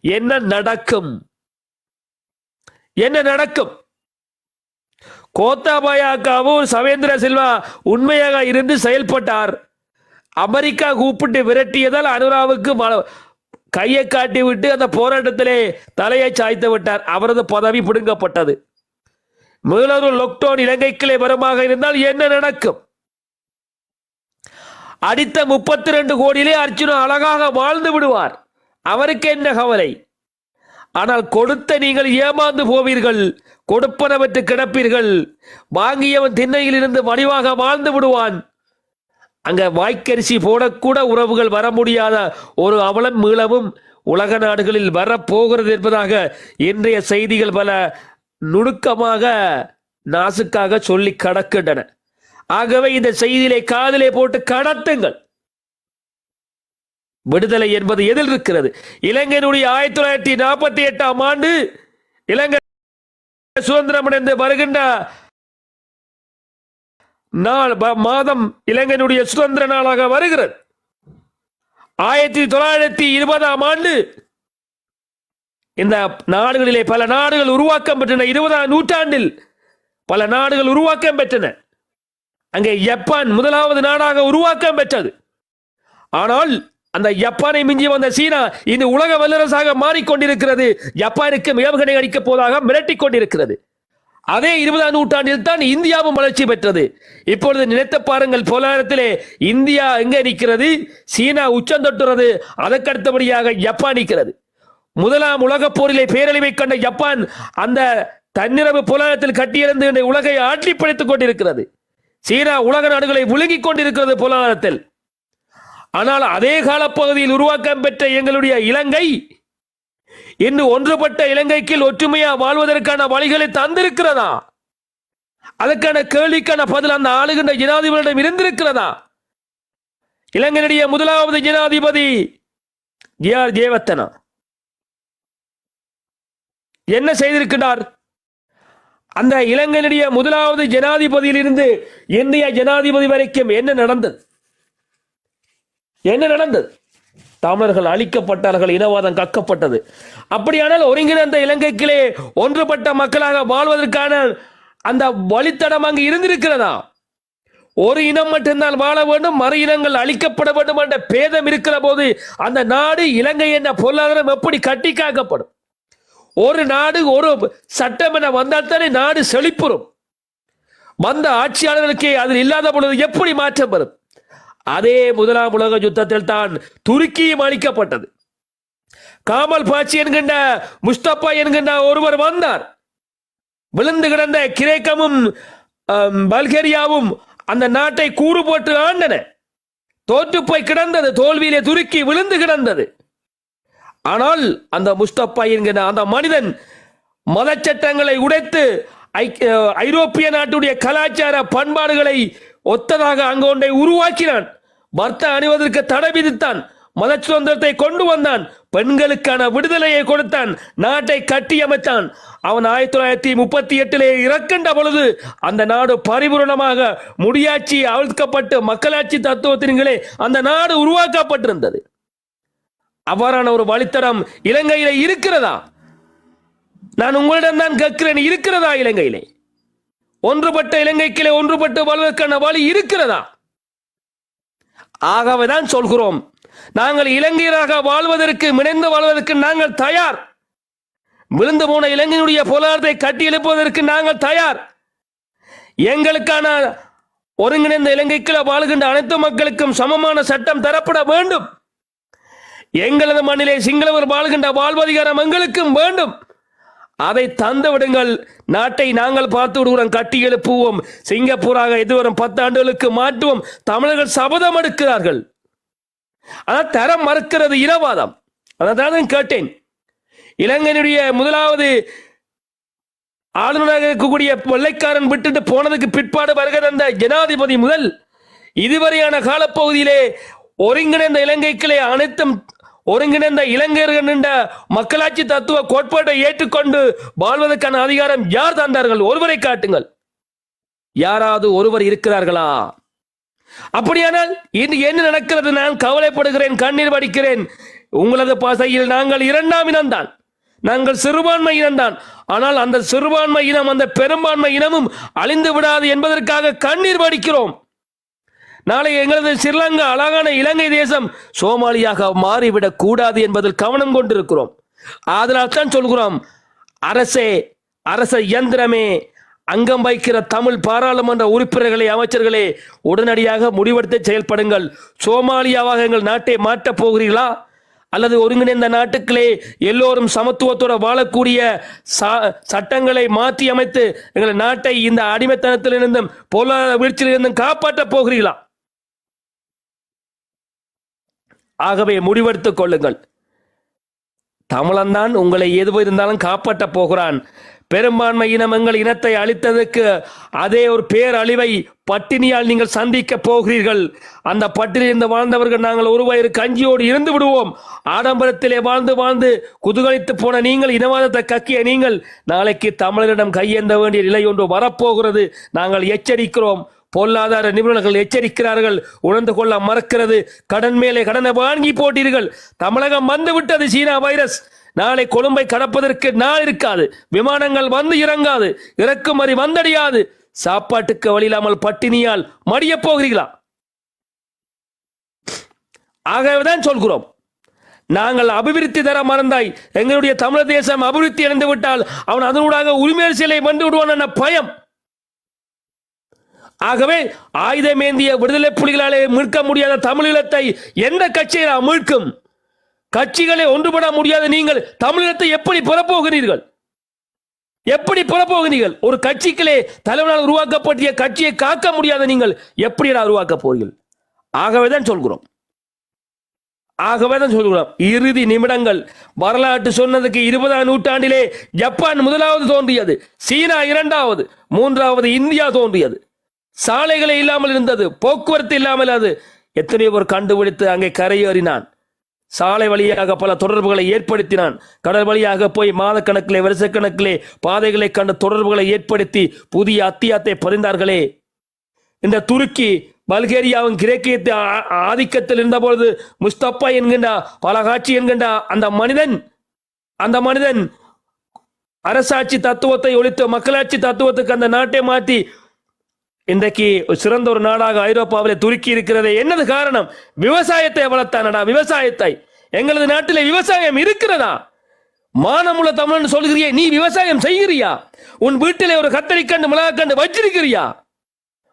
என்ன நடக்கும்? என்ன நடக்கும்? கோத்தாபாயாக்காவும் சவேந்திர சில்வா உண்மையாக இருந்து செயல்பட்டார். அமெரிக்கா கூப்பிட்டு விரட்டியதால் அனுராவுக்கு கையை காட்டி விட்டு அந்த போராட்டத்திலே தலையை சாய்த்து விட்டார். அவரது பதவி பிடுங்கப்பட்டது. மீளொரு லொக்டவுன் இலங்கைக்கிளை வரமாக இருந்தால் என்ன நடக்கும்? அடித்த முப்பத்தி ரெண்டு கோடியிலே அர்ஜுனா அழகாக வாழ்ந்து விடுவார். அவருக்கு என்ன கவலை? ஆனால் கொடுத்த நீங்கள் ஏமாந்து போவீர்கள் கொடுப்பனவற்று கிடப்பீர்கள். வாங்கியவன் திண்ணையிலிருந்து மலிவாக வாழ்ந்து விடுவான். அங்க வாய்க்கரிசி போடக்கூட உறவுகள் வர முடியாத ஒரு அவலம் மீளவும் உலக நாடுகளில் வரப்போகிறது என்பதாக இன்றைய செய்திகள் பல நுணுக்கமாக நாசுக்காக சொல்லி கடக்கின்றன. ஆகவே இந்த செய்தியிலே காதலே போட்டு கடத்துங்கள். விடுதலை என்பது எதில் இருக்கிறது? இலங்கையினுடைய ஆயிரத்தி தொள்ளாயிரத்தி நாற்பத்தி எட்டாம் ஆண்டு இலங்கை சுதந்திரம் அடைந்து வருகின்ற நாள் மாதம் இலங்கையினுடைய சுதந்திர நாளாக வருகிறது. ஆயிரத்தி தொள்ளாயிரத்தி இருபதாம் ஆண்டு இந்த நாடுகளிலே பல நாடுகள் உருவாக்கம் பெற்றன. இருபதாம் நூற்றாண்டில் பல நாடுகள் உருவாக்கம் பெற்றன. அங்கே ஜப்பான் முதலாவது நாடாக உருவாக்கம் பெற்றது. ஆனால் அந்த ஜப்பானை மிஞ்சி வந்த சீனா இன்று உலக வல்லரசாக மாறிக்கொண்டிருக்கிறது. ஜப்பானுக்கு மிகவுகணை அடிக்கப் போவதாக மிரட்டிக் கொண்டிருக்கிறது. அதே இருபதாம் நூற்றாண்டில் தான் இந்தியாவும் வளர்ச்சி பெற்றது. இப்பொழுது நினைத்த பாருங்கள் பொருளாதாரத்திலே இந்தியா எங்கே நிற்கிறது? சீனா உச்சம் தொட்டுறது அதற்கடுத்தபடியாக ஜப்பான் நிற்கிறது. முதலாம் உலகப் போரிலே பேரழிவை கண்ட ஜப்பான் அந்த தன்னிரவு பொருளாதாரத்தில் கட்டியிருந்து இந்த உலகை ஆட்டி கொண்டிருக்கிறது. சீனா உலக நாடுகளை விழுங்கிக் கொண்டிருக்கிறது பொருளாதாரத்தில். ஆனால் அதே காலப்பகுதியில் உருவாக்கம் பெற்ற எங்களுடைய இலங்கை இன்று ஒன்றுபட்ட இலங்கைக்கு ஒற்றுமையா வாழ்வதற்கான வழிகளை தந்திருக்கிறதா? அதற்கான கேள்விக்கான பதில் அந்த ஆளுகின்ற ஜனாதிபதியிடம் இருந்திருக்கிறதா? இலங்கையினுடைய முதலாவது ஜனாதிபதி ஜி ஆர் ஜெயவர்த்தனா. என்ன செய்திருக்கிறார் அந்த இலங்கையினுடைய முதலாவது ஜனாதிபதியிலிருந்து இந்திய ஜனாதிபதி வரைக்கும் என்ன நடந்தது? என்ன நடந்தது? தமிழர்கள் அழிக்கப்பட்டார்கள் இனவாதம் கக்கப்பட்டது. அப்படியானால் ஒருங்கிணைந்த இலங்கைக்கிலே ஒன்றுபட்ட மக்களாக வாழ்வதற்கான அந்த வழித்தடம் அங்கு இருந்திருக்கிறதா? ஒரு இனம் மட்டும்தான் வாழ வேண்டும் மறு இனங்கள் அழிக்கப்பட வேண்டும் என்ற பேதம் இருக்கிற போது அந்த நாடு இலங்கை என்ற பொருளாதாரம் எப்படி கட்டி காக்கப்படும்? ஒரு நாடு ஒரு சட்டம் என வந்தால் தானே நாடு செழிப்புறும். வந்த ஆட்சியாளர்களுக்கு அதில் இல்லாத பொழுது எப்படி மாற்றம் வரும்? அதே முதலாம் உலக யுத்தத்தில் தான் துருக்கியும் அளிக்கப்பட்டது காமல் பாச்சி என்கின்ற முஸ்தபா என்கின்ற ஒருவர் வந்தார். விழுந்து கிடந்த கிரேக்கமும் பல்கேரியாவும் அந்த நாட்டை கூறு போட்டு ஆண்டன. தோற்று போய் கிடந்தது தோல்வியிலே துருக்கி விழுந்து கிடந்தது. ஆனால் அந்த முஸ்தபா என்கிற அந்த மனிதன் மத சட்டங்களை உடைத்து ஐக்கிய- ஐரோப்பிய நாட்டுடைய கலாச்சார பண்பாடுகளை ஒத்ததாக அங்கு ஒன்றை உருவாக்கினான். வர்த்த அணிவதற்கு தடை விதித்தான். மத சுதந்திரத்தை கொண்டு வந்தான். பெண்களுக்கான விடுதலையை கொடுத்தான். நாட்டை கட்டியமைத்தான். அவன் ஆயிரத்தி தொள்ளாயிரத்தி முப்பத்தி எட்டிலே இறக்கின்ற பொழுது அந்த நாடு பரிபூரணமாக முடியாட்சி அவிழ்க்கப்பட்டு மக்களாட்சி தத்துவத்தின்களே அந்த நாடு உருவாக்கப்பட்டிருந்தது. அவ்வாறான ஒரு வழித்தடம் இலங்கையில இருக்கிறதா? நான் உங்களிடம் தான் கேட்கிறேன் இருக்கிறதா இலங்கையிலே? ஒன்றுபட்ட இலங்கைக்கிலே ஒன்றுபட்டு வாழ்வதற்கான வழி இருக்கிறதா? ஆகவே தான் சொல்கிறோம் நாங்கள் இலங்கையராக வாழ்வதற்கு மிணைந்து வாழ்வதற்கு நாங்கள் தயார். விழுந்து போன இலங்கையினுடைய பொருளாதாரத்தை கட்டி எழுப்புவதற்கு நாங்கள் தயார். எங்களுக்கான ஒருங்கிணைந்த இலங்கைக்குள்ள வாழ்கின்ற அனைத்து மக்களுக்கும் சமமான சட்டம் தரப்பட வேண்டும். எங்களது மண்ணிலே சிங்களவர் வாழ்கின்ற வாழ்வதிகாரம் எங்களுக்கும் வேண்டும். அதை தந்து விடுங்கள். நாட்டை நாங்கள் பார்த்து விடுகிறோம் கட்டி எழுப்புவோம். சிங்கப்பூராக இதுவரும் பத்து ஆண்டுகளுக்கு மாற்றுவோம். தமிழர்கள் சபதம் எடுக்கிறார்கள். ஆனால் தரம் மறுக்கிறது இனவாதம். அதான் கேட்டேன். இலங்கையினுடைய முதலாவது ஆளுநராக இருக்கக்கூடிய வெள்ளைக்காரன் விட்டுட்டு போனதுக்கு பிற்பாடு வருகிற அந்த ஜனாதிபதி முதல் இதுவரையான காலப்பகுதியிலே ஒருங்கிணைந்த இலங்கைக்கிலே அனைத்தும் ஒருங்கிணைந்த இளைஞர்கள் நின்ற மக்களாட்சி தத்துவ கோட்பாட்டை ஏற்றுக்கொண்டு வாழ்வதற்கான அதிகாரம் யார் தந்தார்கள்? ஒருவரை காட்டுங்கள். யாராவது ஒருவர் இருக்கிறார்களா? அப்படியானால் இன்று என்ன நடக்கிறது? நான் கவலைப்படுகிறேன் கண்ணீர் வடிக்கிறேன். உங்களது பாசையில் நாங்கள் இரண்டாம் இனம்தான். நாங்கள் சிறுபான்மை இனம்தான். ஆனால் அந்த சிறுபான்மை இனம் அந்த பெரும்பான்மை இனமும் அழிந்து விடாது என்பதற்காக கண்ணீர் வடிக்கிறோம். நாளை எங்களது ஸ்ரீலங்கா அழகான இலங்கை தேசம் சோமாலியாக மாறிவிடக் கூடாது என்பதில் கவனம் கொண்டிருக்கிறோம். அதனால் தான் சொல்கிறோம் அரசே அரச இயந்திரமே அங்கம் வைக்கிற தமிழ் பாராளுமன்ற உறுப்பினர்களே அமைச்சர்களே உடனடியாக முடிவெடுத்து செயல்படுங்கள். சோமாலியாவாக எங்கள் நாட்டை மாற்றப் போகிறீர்களா? அல்லது ஒருங்கிணைந்த நாட்டுக்களே எல்லோரும் சமத்துவத்தோட வாழக்கூடிய ச- சட்டங்களை மாற்றி அமைத்து எங்கள் நாட்டை இந்த அடிமைத்தனத்திலிருந்தும் பொருளாதார வீழ்ச்சியிலிருந்தும் காப்பாற்றப் போகிறீர்களா? ஆகவே முடிவெடுத்துக் கொள்ளுங்கள். தமிழன்தான் உங்களை எது இருந்தாலும் காப்பாற்றப் போகிறான். பெரும்பான்மை இனம் எங்கள் இனத்தை அழித்ததற்கு அதே ஒரு பேரழிவை பட்டினியால் நீங்கள் சந்திக்க போகிறீர்கள். அந்த பட்டினியிலிருந்து வாழ்ந்தவர்கள் நாங்கள் ஒரு வயிறு கஞ்சியோடு இருந்து விடுவோம். ஆடம்பரத்திலே வாழ்ந்து வாழ்ந்து குதூகலித்து போன நீங்கள் இனவாதத்தை கக்கிய நீங்கள் நாளைக்கு தமிழரிடம் கையேந்த வேண்டிய நிலை ஒன்று வரப்போகிறது. நாங்கள் எச்சரிக்கிறோம். பொருளாதார நிபுணர்கள் எச்சரிக்கிறார்கள். உணர்ந்து கொள்ள மறக்கிறது. கடன் மேலே கடனை வாங்கி போட்டீர்கள். தமிழகம் வந்துவிட்டது சீனா வைரஸ். நாளை கொழும்பை கடப்பதற்கு நாள் இருக்காது. விமானங்கள் வந்து இறங்காது. இறக்குமதி வந்தடையாது. சாப்பாட்டுக்கு வழியில்லாமல் பட்டினியால் மடியப் போகிறீர்களா? ஆகவேதான் சொல்கிறோம். நாங்கள் அபிவிருத்தி தர மறந்தாய். எங்களுடைய தமிழர் தேசம் அபிவிருத்தி அடைந்து விட்டால் அவன் அதனூடாக உரிமை சிலை வந்து விடுவான் என பயம். ஆகவே ஆயுதமேந்திய விடுதலை புலிகளாலே மீட்க முடியாத தமிழீழத்தை எந்த கட்சியில் மீட்கும்? கட்சிகளை ஒன்றுபட முடியாத நீங்கள் தமிழீழத்தை எப்படி பெறப்போகிறீர்கள்? எப்படி புறப்போகிறீர்கள்? ஒரு கட்சிகளே தலைவனால் உருவாக்கப்பட்ட கட்சியை காக்க முடியாத நீங்கள் எப்படி உருவாக்க போகிறீர்கள்? ஆகவே தான் சொல்கிறோம். ஆகவே தான் சொல்கிறோம். இறுதி நிமிடங்கள். வரலாற்று சொன்னதுக்கு இருபதாம் நூற்றாண்டிலே ஜப்பான் முதலாவது தோன்றியது. சீனா இரண்டாவது. மூன்றாவது இந்தியா தோன்றியது. சாலைகளே இல்லாமல் இருந்தது போக்குவரத்து இல்லாமல் அது. எத்தனையோ பேர் கண்டுபிடித்து அங்கே கரையேறினான். சாலை வழியாக பல தொடர்புகளை ஏற்படுத்தினான். கடல் வழியாக போய் மாதக்கணக்கிலே வருஷக்கணக்கிலே பாதைகளை கண்டு தொடர்புகளை ஏற்படுத்தி புதிய அத்தியாத்தை பறிந்தார்களே. இந்த துருக்கி பல்கேரியாவின் கிரேக்கியத்தை ஆ- ஆதிக்கத்தில் இருந்தபொழுது முஸ்தப்பா என்கின்ற பலகாட்சி என்கின்ற அந்த மனிதன் அந்த மனிதன் அரசாட்சி தத்துவத்தை ஒழித்து மக்களாட்சி தத்துவத்துக்கு அந்த நாட்டை மாற்றி இன்றைக்கு ஒரு சிறந்த ஒரு நாடாக ஐரோப்பாவிலே துருக்கி இருக்கிறது என்னது காரணம்? விவசாயத்தை வளர்த்தானடா விவசாயத்தை. எங்களது நாட்டில் விவசாயம் இருக்கிறதா? மானமுள்ள தமிழன் சொல்கிறிய நீ விவசாயம் செய்கிறியா? உன் வீட்டிலே ஒரு கத்தரிக்கண்டு மிளகாக்கண்டு வச்சிருக்கிறியா?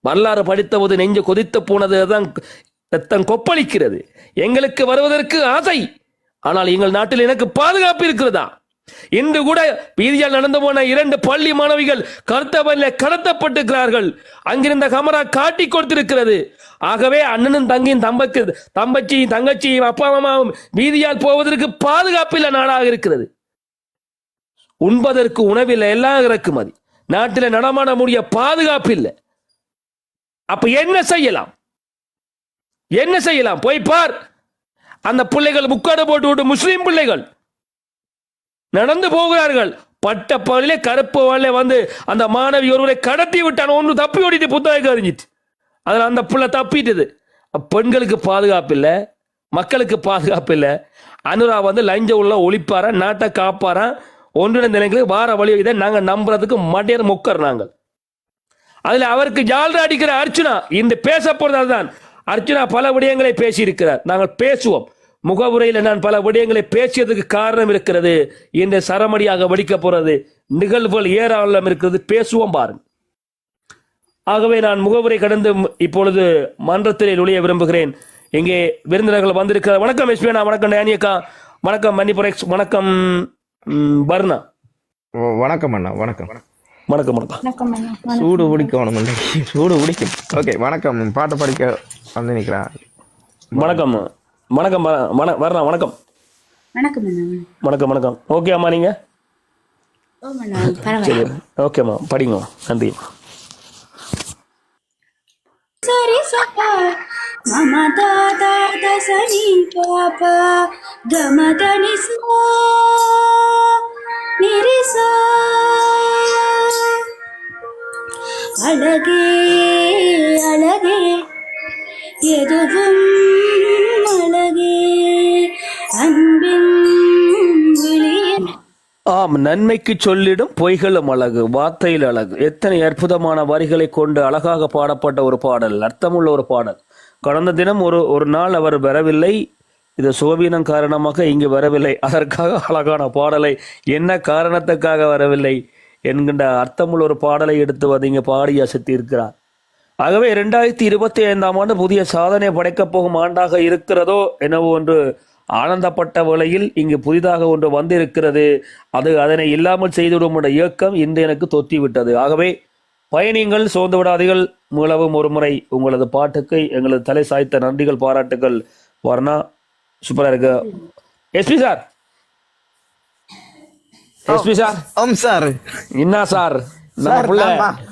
வரலாறு படித்தபோது நெஞ்சு கொதித்து போனது தான் ரத்தம் கொப்பளிக்கிறது. எங்களுக்கு வருவதற்கு ஆசை. ஆனால் எங்கள் நாட்டில் எனக்கு பாதுகாப்பு இருக்கிறதா? இன்று கூட வீதியால் நடந்து போன இரண்டு பள்ளி மாணவிகள் கருத்தவரில் கடத்தப்பட்டிருக்கிறார்கள். அங்கிருந்த கமரா காட்டி கொடுத்திருக்கிறது. ஆகவே அண்ணனும் தங்கையும் தம்பக்கு தம்பச்சியும் தங்கச்சியும் அப்பா அம்மாவும் வீதியால் போவதற்கு பாதுகாப்பு நாடாக இருக்கிறது. உண்பதற்கு உணவில் எல்லாம் இறக்குமதி. நாட்டில் நடமாட முடிய பாதுகாப்பு இல்லை அப்ப என்ன செய்யலாம்? என்ன செய்யலாம்? போய் பார். அந்த பிள்ளைகள் முக்காடு போட்டு விட்டு முஸ்லீம் பிள்ளைகள். நடந்து போகிறார்கள். பட்ட பகலிலே கருப்பு வாழை வந்து அந்த மாணவி ஒருவரை கடத்தி விட்டான். ஒன்று தப்பி ஓடிட்டு புத்தகம் அறிஞ்சிட்டு அதில் அந்த பிள்ளை தப்பிட்டது. பெண்களுக்கு பாதுகாப்பு இல்லை. மக்களுக்கு பாதுகாப்பு இல்லை. அனுரா வந்து லஞ்ச உள்ள ஒழிப்பாரன் நாட்டை காப்பாரான் ஒன்றிணைந்த நிலைகளுக்கு வார வழி இதை நாங்கள் நம்புறதுக்கு மடையர் முக்கர் நாங்கள். அதில் அவருக்கு ஜால்ரா அடிக்கிற அர்ச்சனா இந்த பேச போகிறது அதுதான். அர்ச்சனா பல விடயங்களை பேசியிருக்கிறார். நாங்கள் பேசுவோம். முகவுரையில் நான் பல விடயங்களை பேசியதுக்கு காரணம் இருக்கிறது. இந்த சரமடியாக வெடிக்க போறது நிகழ்வுகள் ஏராளம் இருக்கிறது. பேசுவோம் பாருங்க. ஆகவே நான் முகவுரை கடந்து இப்பொழுது மன்றத்திலே நுழைய விரும்புகிறேன். இங்கே விருந்தினர்கள் வந்திருக்கிற வணக்கம் எஸ்பினா வணக்கம் டேனியக்கா. வணக்கம் மன்னிபுரெக்ஸ் வணக்கம் ஓ, வணக்கம் அண்ணா. வணக்கம். வணக்கம் வணக்கம். சூடு பிடிக்கணும். சூடு பிடிக்கும். ஓகே வணக்கம். பாட்டு படிக்க வந்து நிற்கிறேன் வணக்கம். வணக்கம் வர- வண- வர்ணா வணக்கம். வணக்கம் அண்ணா வணக்கம். வணக்கம் ஓகே அம்மா நீங்க? ஓ அண்ணா பரவாயில்ல. சரி ஓகேம்மா படிங்க நன்றி சரி சப்பா. மம தாதா தசனி பாபா கம தனி சா நிரி சா அழகே அழகே எதுவும் ஆம் நன்மைக்கு சொல்லிடும் பொய்களும் அழகு வார்த்தையில் அழகு. எத்தனை அற்புதமான வரிகளை கொண்டு அழகாக பாடப்பட்ட ஒரு பாடல் அர்த்தமுள்ள ஒரு பாடல். கடந்த தினம் ஒரு ஒரு நாள் அவர் வரவில்லை. இது சுகவீனம் காரணமாக இங்கு வரவில்லை. அதற்காக அழகான பாடலை என்ன காரணத்துக்காக வரவில்லை என்கின்ற அர்த்தமுள்ள ஒரு பாடலை எடுத்து வந்து இங்கே பாடி அசத்தியிருக்கிறார். ஆகவே இரண்டாயிரத்தி இருபத்தி ஐந்தாம் ஆண்டு புதிய சாதனை படைக்கப் போகும் ஆண்டாக இருக்கிறதோ என்னவோ ஒன்று ஆனந்தப்பட்ட வேளையில் இங்கு புதிதாக ஒன்று வந்திருக்கிறது. அது அதனை இல்லாமல் செய்துவிடும் என்ற இயக்கம் இன்று எனக்கு தொத்தி விட்டது ஆகவே பயணிங்கள் சோர்ந்து விடாதீர்கள். மீளவும் ஒரு முறை உங்களது பாட்டுக்கு எங்களது தலை சாய்த்த நன்றிகள் பாராட்டுகள். வர்ணா சூப்பரா இருக்கு. SP sir. SP sir. ஓம் சார். என்ன சார்?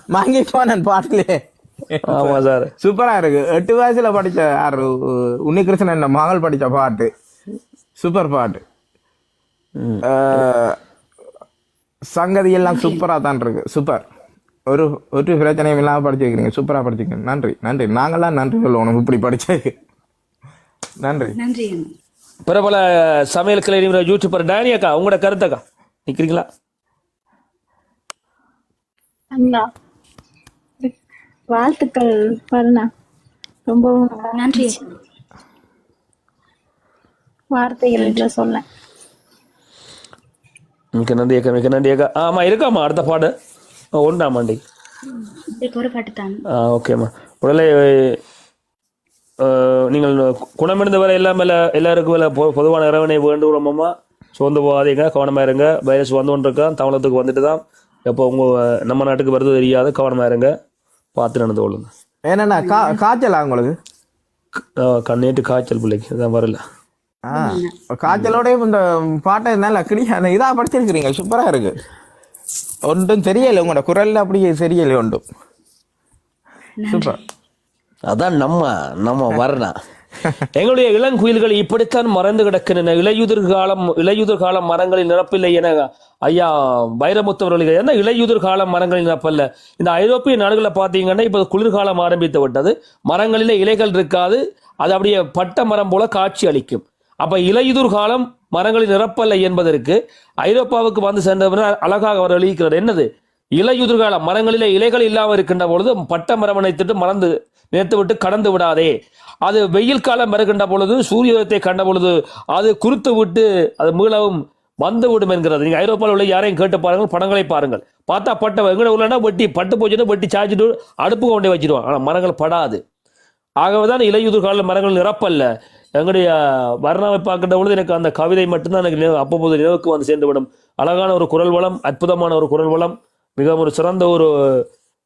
வாங்கி போனேன் பாட்டிலே. ஆமா சார். சூப்பரா இருக்கு. எட்டு வயசுல படிச்ச யாரு? உன்னிகிருஷ்ணன் மகள் படிச்ச பாட்டு. சூப்பர் பாட்டு. சங்கதி எல்லாம் சூப்பரா தான் இருக்கு. சூப்பர். ஒரு ஒரு பிரச்சனையும் இல்லாம படிச்சு வைக்கிறீங்க. சூப்பரா படிச்சுக்கிறீங்க நன்றி நன்றி. நாங்களாம் நன்றி சொல்லுவோம். இப்படி படிச்சதுக்கு நன்றி. நன்றி பிரபல சமையல் கலை நிபுணர் யூடியூபர் டேனி அக்கா உங்களோட கருத்தக்கா நிக்கிறீங்களா? அண்ணா வாழ்த்துக்கள் பரணா. ரொம்பவும் நல்லா நன்றி. வார்த்தைகள் என்று சொல்ல. மிக்க நன்றி அக்கா மிக்க நன்றி அக்கா. ஆமா இருக்காம்மா அடுத்த பாடு. உண்டாமாண்டி இதுக்கு ஒரு பாட்டு தான். ஆ ஓகேம்மா உடலை நீங்கள் குணமடைந்த வரை எல்லாம் எல்லா எல்லாருக்கும் வேலை பொ- பொதுவான இறைவனை வேண்டுகிறோமம்மா சோர்ந்து போகாதீங்க கவனமாக இருங்க. வைரஸ் வந்து கொண்டு இருக்கான் தமிழகத்துக்கு வந்துட்டு தான் எப்போ உங்கள் நம்ம நாட்டுக்கு வருது தெரியாது கவனமாக இருங்க. பார்த்து நடந்து கொள்ளுங்க. என்னண்ணா கா காய்ச்சலா உங்களுக்கு? கண்ணேட்டு காய்ச்சல் பிள்ளைக்கு. அதான் வரல. ஆ காய்ச்சலோட இந்த பாட்டை நல்லா கிளியா இதா படிச்சிருக்கிறீங்க சூப்பரா இருக்கு. ஒன்றும் தெரியல உங்களோட குரல்ல அப்படியே தெரியல ஒன்றும். சூப்பர். அதான் நம்ம நம்ம வரணும் எங்களுடைய இளங்குயில்கள் இப்படித்தான் மறைந்து கிடக்கின்றன. இலையுதிர் காலம் இலையுதிர் காலம் மரங்களில் நிரப்பில்லை என ஐயா வைரமுத்தவர்கள் என்ன இலையுதிர் காலம் மரங்களில் நிரப்பல்ல? இந்த ஐரோப்பிய நாடுகளில் பார்த்தீங்கன்னா இப்போ குளிர்காலம் ஆரம்பித்து விட்டது. மரங்களிலே இலைகள் இருக்காது. அது அப்படியே பட்ட மரம் போல காட்சி அளிக்கும். அப்ப இலையுதிர் காலம் மரங்களில் நிரப்பல்ல என்பதற்கு ஐரோப்பாவுக்கு வந்து சென்றவர்கள் அழகாக அவர் எழுதிக்கிறார் என்னது? இலையுதிர் காலம் மரங்களிலே இலைகள் இல்லாமல் இருக்கின்ற பொழுது பட்ட மரம் நினைத்துட்டு மறந்து நினைத்து விட்டு கடந்து விடாதே. அது வெயில் காலம் வருகின்ற பொழுது சூரியத்தை கண்ட பொழுது அது குறுத்து விட்டு அது மீளவும் வந்து விடும் என்கிறது. நீங்கள் ஐரோப்பாவில் உள்ள யாரையும் கேட்டு பாருங்கள் படங்களை பாருங்கள். பார்த்தா பட்ட எங்கட உள்ளனா வெட்டி பட்டு போச்சுன்னா வெட்டி சாய்ச்சிட்டு அடுப்பு கொண்டே வச்சிருவான் ஆனால் மரங்கள் படாது. ஆகவேதான் இலையுதிர் கால மரங்கள் நிரப்பல்ல. எங்களுடைய வர்ணாவை பார்க்கின்ற பொழுது எனக்கு அந்த கவிதை மட்டும்தான் எனக்கு நினைவு- அப்பப்போது நினைவுக்கு வந்து சேர்ந்துவிடும். அழகான ஒரு குரல் வளம் அற்புதமான ஒரு குரல் வளம் மிகவும் ஒரு சிறந்த ஒரு